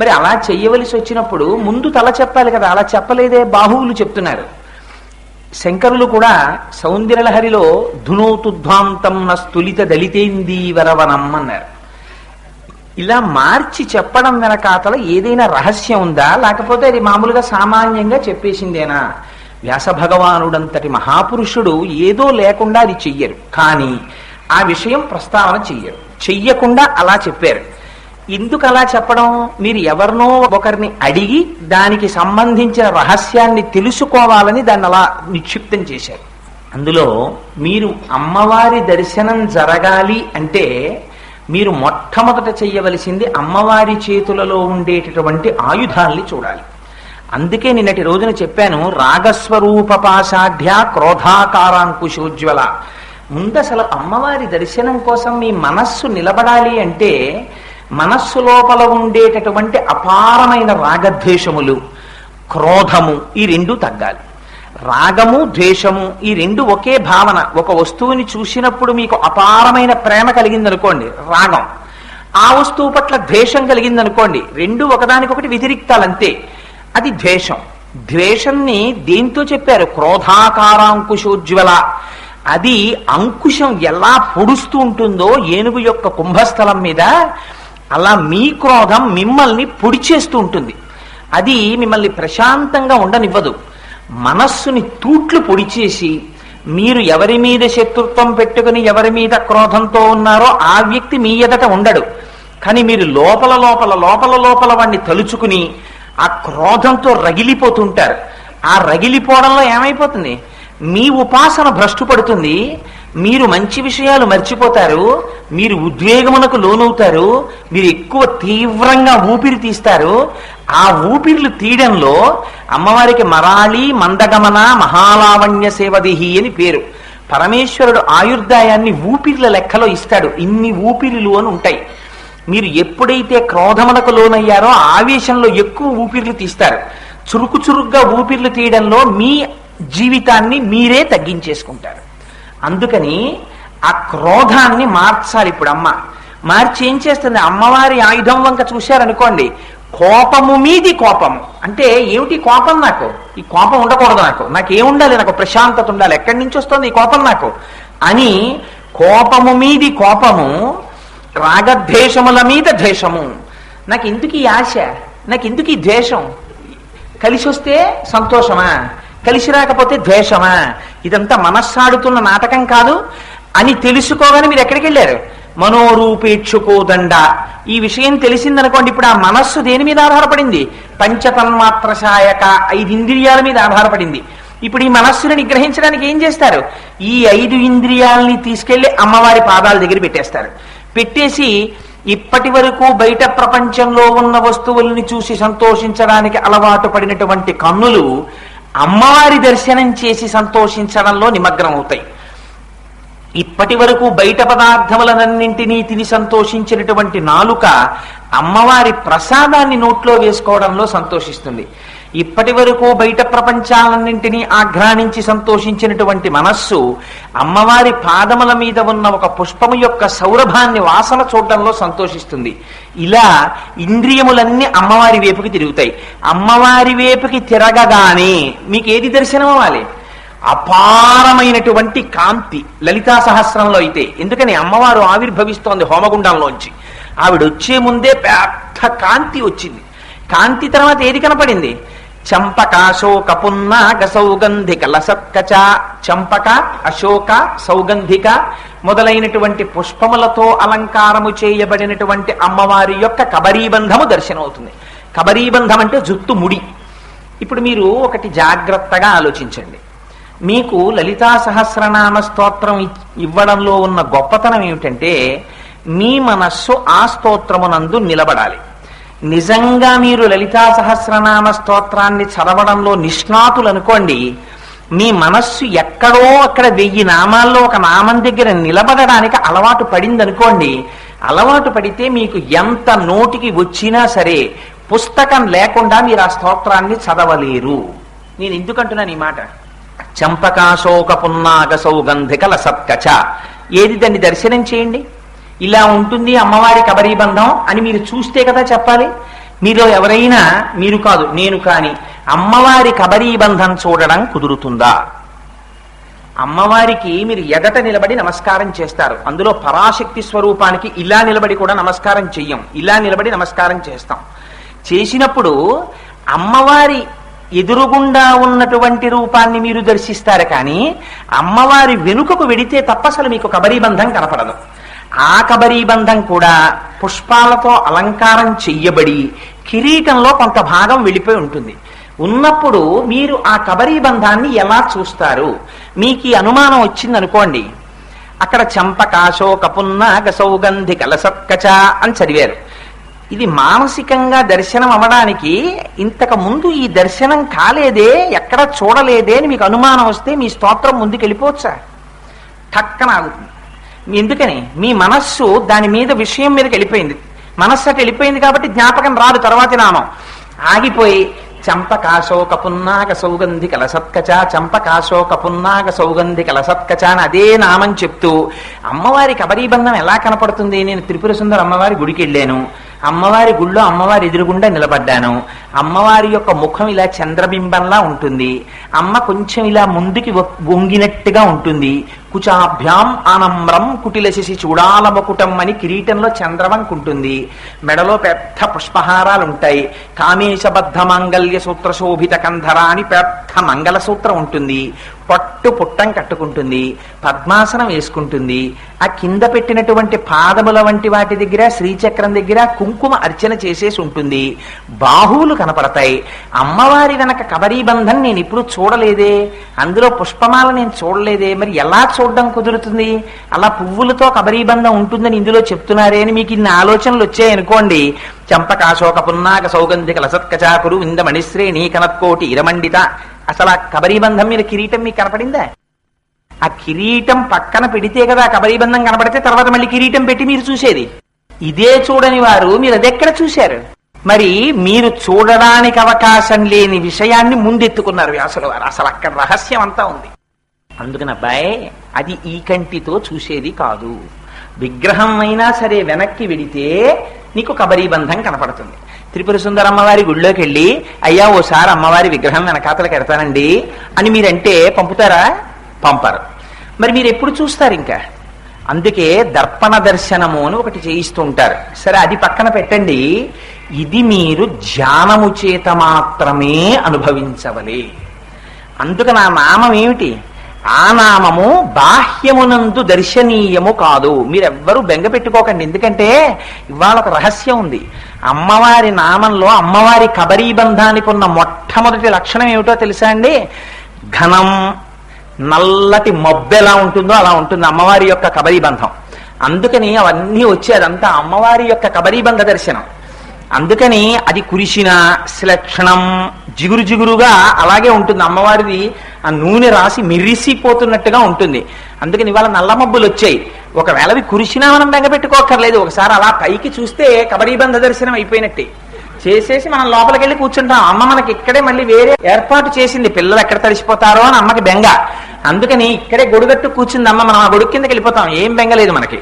మరి అలా చెయ్యవలసి వచ్చినప్పుడు ముందు తల చెప్పాలి కదా అలా చెప్పలేదే బాహువులు చెప్తున్నారు. శంకరులు కూడా సౌందర్యలహరిలో ధునోతుధ్వాంతం న స్థులిత దళితేందీవరవనం అన్నారు. ఇలా మార్చి చెప్పడం వెనకాతల ఏదైనా రహస్యం ఉందా? లేకపోతే అది మామూలుగా సామాన్యంగా చెప్పేసిందేనా? వ్యాస భగవానుడంతటి మహాపురుషుడు ఏదో లేకుండా అది చెయ్యరు. కానీ ఆ విషయం ప్రస్తావన చెయ్యరు. చెయ్యకుండా అలా చెప్పారు. ఎందుకు అలా చెప్పడం మీరు ఎవరినో ఒకరిని అడిగి దానికి సంబంధించిన రహస్యాన్ని తెలుసుకోవాలని దాన్ని అలా నిక్షిప్తం చేశారు. అందులో మీరు అమ్మవారి దర్శనం జరగాలి అంటే మీరు మొట్టమొదట చేయవలసింది అమ్మవారి చేతులలో ఉండేటటువంటి ఆయుధాల్ని చూడాలి. అందుకే నిన్నటి రోజున చెప్పాను రాగస్వరూపపాషాఢ్య క్రోధాకారాంకుశోజ్వల. ముందు అసలు అమ్మవారి దర్శనం కోసం మీ మనస్సు నిలబడాలి అంటే మనస్సు లోపల ఉండేటటువంటి అపారమైన రాగద్వేషములు క్రోధము ఈ రెండు తగ్గాలి. రాగము ద్వేషము ఈ రెండు ఒకే భావన. ఒక వస్తువుని చూసినప్పుడు మీకు అపారమైన ప్రేమ కలిగిందనుకోండి రాగం. ఆ వస్తువు పట్ల ద్వేషం కలిగిందనుకోండి రెండు ఒకదానికొకటి వ్యతిరిక్తాలంతే. అది ద్వేషం. ద్వేషంని దేంతో చెప్పారు? క్రోధాకారాంకుశోజ్వల. అది అంకుశం ఎలా పొడుస్తూ ఉంటుందో ఏనుగు యొక్క కుంభస్థలం మీద అలా మీ క్రోధం మిమ్మల్ని పొడిచేస్తూ ఉంటుంది. అది మిమ్మల్ని ప్రశాంతంగా ఉండనివ్వదు. మనస్సుని తూట్లు పొడిచేసి మీరు ఎవరి మీద శత్రుత్వం పెట్టుకుని ఎవరి మీద క్రోధంతో ఉన్నారో ఆ వ్యక్తి మీ ఎదట ఉండడు. కానీ మీరు లోపల లోపల లోపల లోపల వాడిని తలుచుకుని ఆ క్రోధంతో రగిలిపోతుంటారు. ఆ రగిలిపోవడంలో ఏమైపోతుంది? మీ ఉపాసన భ్రష్టు పడుతుంది మీరు మంచి విషయాలు మర్చిపోతారు మీరు ఉద్వేగమునకు లోనవుతారు మీరు ఎక్కువ తీవ్రంగా ఊపిరి తీస్తారు. ఆ ఊపిరిలు తీయడంలో అమ్మవారికి మరాళి మందగమన మహాలావణ్య సేవదిహి అని పేరు. పరమేశ్వరుడు ఆయుర్దాయాన్ని ఊపిరిల లెక్కలో ఇస్తాడు. ఇన్ని ఊపిరిలు అని ఉంటాయి. మీరు ఎప్పుడైతే క్రోధమునకు లోనయ్యారో ఆవేశంలో ఎక్కువ ఊపిర్లు తీస్తారు. చురుకు చురుగ్గా ఊపిర్లు తీయడంలో మీ జీవితాన్ని మీరే తగ్గించేసుకుంటారు. అందుకని ఆ క్రోధాన్ని మార్చాలి ఇప్పుడు అమ్మ. మార్చి ఏం చేస్తుంది? అమ్మవారి ఆయుధం వంక చూశారనుకోండి కోపము మీది కోపము. అంటే ఏమిటి కోపం నాకు? ఈ కోపం ఉండకూడదు నాకు. నాకు ఏముండాలి నాకు ప్రశాంతత ఉండాలి. ఎక్కడి నుంచి వస్తుంది ఈ కోపం నాకు? అని కోపము మీది కోపము రాగద్వేషముల మీద ద్వేషము. నాకు ఎందుకు ఈ ఆశ నాకు ఎందుకు ఈ ద్వేషం. కలిసి వస్తే సంతోషమా? కలిసి రాకపోతే ద్వేషమా? ఇదంతా మనస్సాడుతున్న నాటకం కాదు. అని తెలుసుకోగానే మీరు ఎక్కడికి వెళ్ళారు? మనోరూపేక్షుకోదండ ఈ విషయం తెలిసిందనుకోండి ఇప్పుడు ఆ మనస్సు దేని మీద ఆధారపడింది? పంచతన్మాత్ర సాయక ఐదు ఇంద్రియాల మీద ఆధారపడింది. ఇప్పుడు ఈ మనస్సుని నిగ్రహించడానికి ఏం చేస్తారు? ఈ ఐదు ఇంద్రియాలని తీసుకెళ్ళి అమ్మవారి పాదాల దగ్గర పెట్టేస్తారు. పెట్టేసి ఇప్పటి వరకు బయట ప్రపంచంలో ఉన్న వస్తువుల్ని చూసి సంతోషించడానికి అలవాటు పడినటువంటి కన్నులు అమ్మవారి దర్శనం చేసి సంతోషించడంలో నిమగ్నం అవుతాయి ఇప్పటి వరకు బయట పదార్థములనన్నింటినీ తిని సంతోషించినటువంటి నాలుక అమ్మవారి ప్రసాదాన్ని నోట్లో వేసుకోవడంలో సంతోషిస్తుంది. ఇప్పటి వరకు బయట ప్రపంచాలన్నింటినీ ఆఘ్రానించి సంతోషించినటువంటి మనస్సు అమ్మవారి పాదముల మీద ఉన్న ఒక పుష్పము యొక్క సౌరభాన్ని వాసన చూడడంలో సంతోషిస్తుంది. ఇలా ఇంద్రియములన్నీ అమ్మవారి వైపుకి తిరుగుతాయి. అమ్మవారి వైపుకి తిరగగానే మీకు ఏది దర్శనం అవ్వాలి అపారమైనటువంటి కాంతి. లలితా సహస్రంలో అయితే. ఎందుకని అమ్మవారు ఆవిర్భవిస్తోంది హోమగుండంలోంచి. ఆవిడ వచ్చే ముందే పెద్ద కాంతి వచ్చింది. కాంతి తర్వాత ఏది కనపడింది? చంపక అశోక పున్న సౌగంధిక లసత్కచ చంపక అశోక సౌగంధిక మొదలైనటువంటి పుష్పములతో అలంకారము చేయబడినటువంటి అమ్మవారి యొక్క కబరీబంధము దర్శనమవుతుంది. కబరీబంధం అంటే జుత్తు ముడి. ఇప్పుడు మీరు ఒకటి జాగ్రత్తగా ఆలోచించండి. మీకు లలితా సహస్రనామ స్తోత్రం ఇవ్వడంలో ఉన్న గొప్పతనం ఏమిటంటే మీ మనస్సు ఆ స్తోత్రమునందు నిలబడాలి. నిజంగా మీరు లలితా సహస్రనామ స్తోత్రాన్ని చదవడంలో నిష్ణాతులు అనుకోండి మీ మనస్సు ఎక్కడో అక్కడ వెయ్యి నామాల్లో ఒక నామం దగ్గర నిలబడడానికి అలవాటు పడిందనుకోండి అలవాటు పడితే మీకు ఎంత నోటికి వచ్చినా సరే పుస్తకం లేకుండా మీరు ఆ స్తోత్రాన్ని చదవలేరు. నేను ఎందుకంటున్నాను ఈ మాట? చంపకాశోక పున్నాగ సౌగంధిక లసత్కచ ఏది దాన్ని దర్శనం చేయండి? ఇలా ఉంటుంది అమ్మవారి కబరీబంధం అని మీరు చూస్తే కదా చెప్పాలి. మీలో ఎవరైనా మీరు కాదు నేను కాని అమ్మవారి కబరీ బంధం చూడడం కుదురుతుందా? అమ్మవారికి మీరు ఎదట నిలబడి నమస్కారం చేస్తారు. అందులో పరాశక్తి స్వరూపానికి ఇలా నిలబడి కూడా నమస్కారం చెయ్యం. ఇలా నిలబడి నమస్కారం చేస్తాం. చేసినప్పుడు అమ్మవారి ఎదురుగుండా ఉన్నటువంటి రూపాన్ని మీరు దర్శిస్తారు కానీ అమ్మవారి వెనుకకు వెడితే తప్ప అసలు మీకు కబరీబంధం కనపడదు. ఆ కబరీ బంధం కూడా పుష్పాలతో అలంకారం చెయ్యబడి కిరీటంలో కొంత భాగం వెళ్ళిపోయి ఉంటుంది. ఉన్నప్పుడు మీరు ఆ కబరీ బంధాన్ని ఎలా చూస్తారు? మీకు ఈ అనుమానం వచ్చింది అనుకోండి అక్కడ చంపకాశోక గసౌగంధి సౌగంధి కలసత్కచ అని చదివారు. ఇది మానసికంగా దర్శనం అవ్వడానికి ఇంతకు ముందు ఈ దర్శనం కాలేదే ఎక్కడ చూడలేదే అని మీకు అనుమానం వస్తే మీ స్తోత్రం ముందుకు వెళ్ళిపోవచ్చా టక్కన ఆగుతుంది. మీ- ఎందుకని? మీ మనస్సు దాని మీద విషయం మీదకి వెళ్ళిపోయింది. మనస్సు అటు వెళ్ళిపోయింది కాబట్టి జ్ఞాపకం రాదు తర్వాతి నామం. ఆగిపోయి చంపకాశోక కపున్నాక సౌగంధి కలసత్కచ చంపకాశోక కపున్నాక సౌగంధి కలసత్కచ అని అదే నామం చెప్తూ అమ్మవారి కబరీబంధం ఎలా కనపడుతుంది? నేను త్రిపుర సుందర అమ్మవారి గుడికి వెళ్ళాను. అమ్మవారి గుళ్ళో అమ్మవారి ఎదురుగుండా నిలబడ్డాను. అమ్మవారి యొక్క ముఖం ఇలా చంద్రబింబంలా ఉంటుంది. అమ్మ కొంచెం ఇలా ముందుకి వొంగినట్టుగా వంగినట్టుగా ఉంటుంది. కుచాభ్యాం ఆనమ్రం కుటిల శశి చూడాలమకుటం అని కిరీటంలో చంద్రవంకు ఉంటుంది మెడలో పెద్ద పుష్పహారాలు ఉంటాయి కామేశబద్ధ మాంగల్య సూత్ర శోభిత కంధర అని పెద్ద మంగళ సూత్రం ఉంటుంది. పట్టు పుట్టం కట్టుకుంటుంది. పద్మాసనం వేసుకుంటుంది. ఆ కింద పెట్టినటువంటి పాదముల వంటి వాటి దగ్గర శ్రీచక్రం దగ్గర కుంకుమ అర్చన చేసేసి ఉంటుంది బాహువులు కనపడతాయి. అమ్మవారి వెనక కబరీబంధం నేను ఇప్పుడు చూడలేదే. అందులో పుష్పమాల నేను చూడలేదే. మరి ఎలా చూడడం కుదురుతుంది? అలా పువ్వులతో కబరీబంధం ఉంటుందని ఇందులో చెప్తున్నారే అని మీకు ఇన్ని ఆలోచనలు వచ్చాయనుకోండి చంపకాశోక పున్నాక సౌగంధిక లసత్కచాకురు ఇంద మణిశ్రేణి కనత్కోటి ఇరమండిత. అసలు ఆ కబరీబంధం మీద కిరీటం మీకు కనపడిందా? ఆ కిరీటం పక్కన పెడితే కదా కబరీబంధం కనపడితే తర్వాత మళ్ళీ కిరీటం పెట్టి మీరు చూసేది. ఇదే చూడని వారు మీరు అదెక్కడ చూశారు? మరి మీరు చూడడానికి అవకాశం లేని విషయాన్ని ముందెత్తుకున్నారు వ్యాసుల వారు. అసలు అక్కడ రహస్యం అంతా ఉంది. అందుకని అబ్బాయి అది ఈ కంటితో చూసేది కాదు. విగ్రహం అయినా సరే వెనక్కి వెడితే నీకు కబరీబంధం కనపడుతుంది. త్రిపుర సుందర అమ్మవారి గుళ్ళోకి వెళ్ళి అయ్యా ఓసారి అమ్మవారి విగ్రహం వెనకాతలకు ఎడతానండి అని మీరంటే పంపుతారా? పంపరు. మరి మీరు ఎప్పుడు చూస్తారు ఇంకా? అందుకే దర్పణ దర్శనము అని ఒకటి చేయిస్తూ ఉంటారు. సరే అది పక్కన పెట్టండి. ఇది మీరు ధ్యానము చేత మాత్రమే అనుభవించవలే. అందుకని ఆ నామం ఏమిటి? ఆ నామము బాహ్యమునందు దర్శనీయము కాదు. మీరెవ్వరూ బెంగ పెట్టుకోకండి. ఎందుకంటే ఇవాళ ఒక రహస్యం ఉంది. అమ్మవారి నామంలో అమ్మవారి కబరీ బంధానికి ఉన్న మొట్టమొదటి లక్షణం ఏమిటో తెలుసా అండి? ఘనం నల్లటి మబ్బెలా ఉంటుందో అలా ఉంటుంది అమ్మవారి యొక్క కబరీ బంధం. అందుకని అవన్నీ వచ్చి అదంతా అమ్మవారి యొక్క కబరీ బంధ దర్శనం. అందుకని అది కురిసిన శ్లక్షణం జిగురు జిగురుగా అలాగే ఉంటుంది. అమ్మవారిది ఆ నూనె రాసి మిరిసిపోతున్నట్టుగా ఉంటుంది. అందుకని ఇవాళ నల్ల మబ్బులు వచ్చాయి. ఒకవేళ అవి కురిసినా మనం బెంగపెట్టుకోకర్లేదు ఒకసారి అలా పైకి చూస్తే కబడీబంధ దర్శనం అయిపోయినట్టే. చేసేసి మనం లోపలికి వెళ్ళి కూర్చుంటాం. అమ్మ మనకి ఇక్కడే మళ్ళీ వేరే ఏర్పాటు చేసింది. పిల్లలు ఎక్కడ తడిసిపోతారో అని అమ్మకి బెంగ. అందుకని ఇక్కడే గొడుగట్టు కూర్చుంది అమ్మ. మనం ఆ గొడుగు కిందకి వెళ్ళిపోతాం. ఏం బెంగ లేదు మనకి.